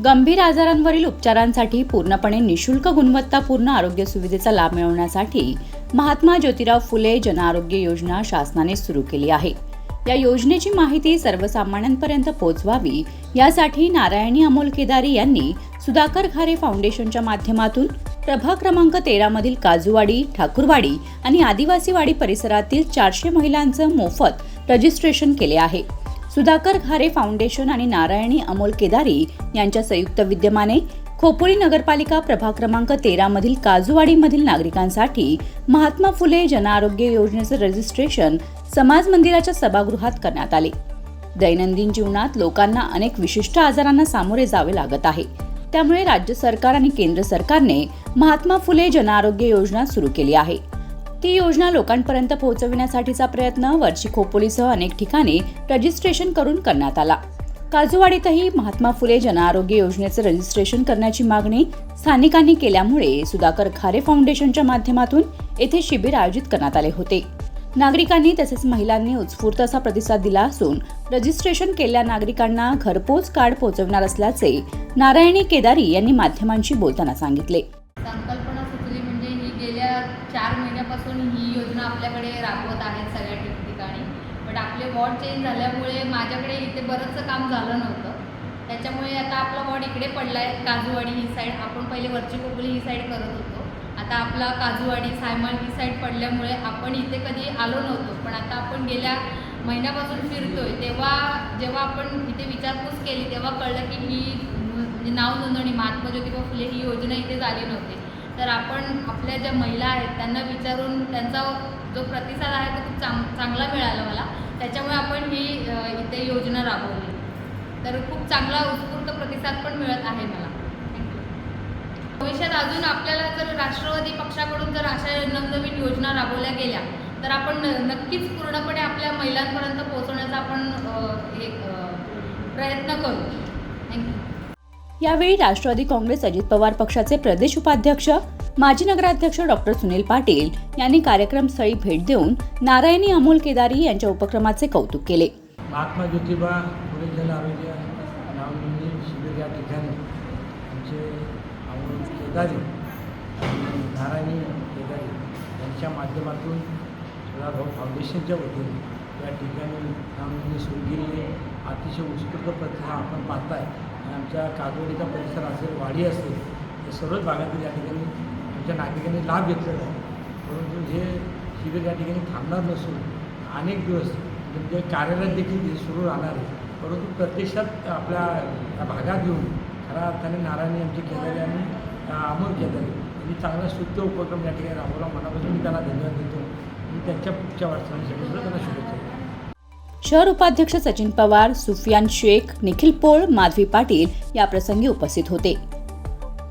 गंभीर आजारांवरील उपचारांसाठी पूर्णपणे निशुल्क गुणवत्तापूर्ण आरोग्य सुविधेचा लाभ मिळवण्यासाठी महात्मा ज्योतिराव फुले जनआरोग्य योजना शासनाने सुरू केली आहे. या योजनेची माहिती सर्वसामान्यांपर्यंत पोहोचवावी यासाठी नारायणी अमोल केदारी यांनी सुधाकर खारे फाउंडेशनच्या माध्यमातून प्रभाग क्रमांक तेरा मधील काजूवाडी ठाकूरवाडी आणि आदिवासीवाडी परिसरातील चारशे महिलांचं मोफत रजिस्ट्रेशन केले आहे. सुधाकर खारे फाउंडेशन आणि नारायणी अमोल केदारी यांच्या संयुक्त विद्यमाने खोपोली नगरपालिका प्रभाग क्रमांक तेरा मधील काजूवाडीमधील नागरिकांसाठी महात्मा फुले जनआरोग्य योजनेचं रजिस्ट्रेशन समाज मंदिराच्या सभागृहात करण्यात आले. दैनंदिन जीवनात लोकांना अनेक विशिष्ट आजारांना सामोरे जावे लागत आहे. त्यामुळे राज्य सरकार आणि केंद्र सरकारने महात्मा फुले जनआरोग्य योजना सुरू केली आहे. ती योजना लोकांपर्यंत पोहोचविण्यासाठीचा प्रयत्न वरची खोपोलीसह अनेक ठिकाणी रजिस्ट्रेशन करून करण्यात आला. काजूवाडीतही महात्मा फुले जनआरोग्य योजनेचं रजिस्ट्रेशन करण्याची मागणी स्थानिकांनी केल्यामुळे सुधाकर खारे फाउंडेशनच्या माध्यमातून येथे शिबिर आयोजित करण्यात आले होते. नागरिकांनी तसेच महिलांनी उत्स्फूर्त असा प्रतिसाद दिला असून रजिस्ट्रेशन केलेल्या नागरिकांना घरपोच कार्ड पोहोचवणार असल्याचे नारायणी केदारी यांनी माध्यमांशी बोलताना सांगितले संकल्पना सुचली म्हणजे ही गेल्या चार महिन्यापासून ही योजना आपल्याकडे राबवत आहेत सगळ्या ठिकठिकाणी. बट आपले वॉर्ड चेंज झाल्यामुळे माझ्याकडे इथे बरंचसं काम झालं नव्हतं. त्याच्यामुळे आता आपला वॉर्ड इकडे पडला आहे काजूवाडी ही साईड आपण पहिले वरची कोपली ही साईड करत होतो. आता आपला काजूवाडी सायमल ही साईड पडल्यामुळे आपण इथे कधी आलो नव्हतो. पण आता आपण गेल्या महिन्यापासून फिरतोय. तेव्हा जेव्हा आपण इथे विचारपूस केली तेव्हा कळलं की ही म्हणजे नाव नोंदणी महात्मा ज्योतिबा फुले ही योजना इथे झाली नव्हती. तर आपण आपल्या ज्या महिला आहेत त्यांना विचारून त्यांचा जो प्रतिसाद आहे तो खूप चांग चांगला मिळाला मला. त्याच्यामुळे आपण ही इथे योजना राबवली. तर खूप चांगला उत्स्फूर्त प्रतिसाद पण मिळत आहे मला. भविष्यात अजून आपल्याला जर राष्ट्रवादी पक्षाकडून जर अशा नवनवीन योजना राबवल्या गेल्या तर आपण न- नक्कीच पूर्णपणे आपल्या महिलांपर्यंत पोहोचवण्याचा आपण एक हे प्रयत्न करू. थँक्यू यावेळी राष्ट्रवादी काँग्रेस अजित पवार पक्षाचे प्रदेश उपाध्यक्ष माजी नगराध्यक्ष डॉक्टर सुनील पाटील यांनी कार्यक्रमस्थळी भेट देऊन नारायणी अमोल केदारी यांच्या उपक्रमाचे कौतुक केले. महात्मा ज्योतिबा फुले जल आरोग्य नावनोंदणी शिबिर या ठिकाणी आमचे अमोल केदारी आणि नारायणी केदारी यांच्या माध्यमातून सदाभाऊ फाउंडेशनच्या वतीने या ठिकाणी नावनोंदणी सुरू केली आहे अतिशय उत्स्फूर्त प्रतिसाद आपण पाहताय. आणि आमच्या काजवडीचा परिसर असेल वाडी असेल या सर्वच भागातील या ठिकाणी आमच्या नागरिकांनी लाभ घेतलेला आहे. परंतु हे शिबिर या ठिकाणी थांबणार नसून अनेक दिवस म्हणजे कार्यरत देखील ते सुरू राहणार आहे. परंतु प्रत्यक्षात आपल्या या भागात येऊन खऱ्या अर्थाने नारायणी आमचे केदारी आणि अमोल केदारी यांनी चांगला स्तुत्य उपक्रम या ठिकाणी राबवला. मनापासून मी त्यांना धन्यवाद देतो. आणि त्यांच्या पुढच्या वाटचालीसाठी सुद्धा त्यांना शुभेच्छा शहर उपाध्यक्ष सचिन पवार सुफियान शेख निखिल पोळ माधवी पाटील या प्रसंगी उपस्थित होते.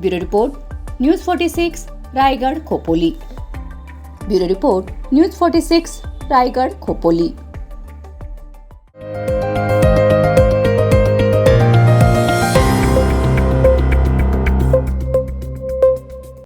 Bureau report news forty six Raigad Khopoli. Bureau report news forty six Raigad Khopoli.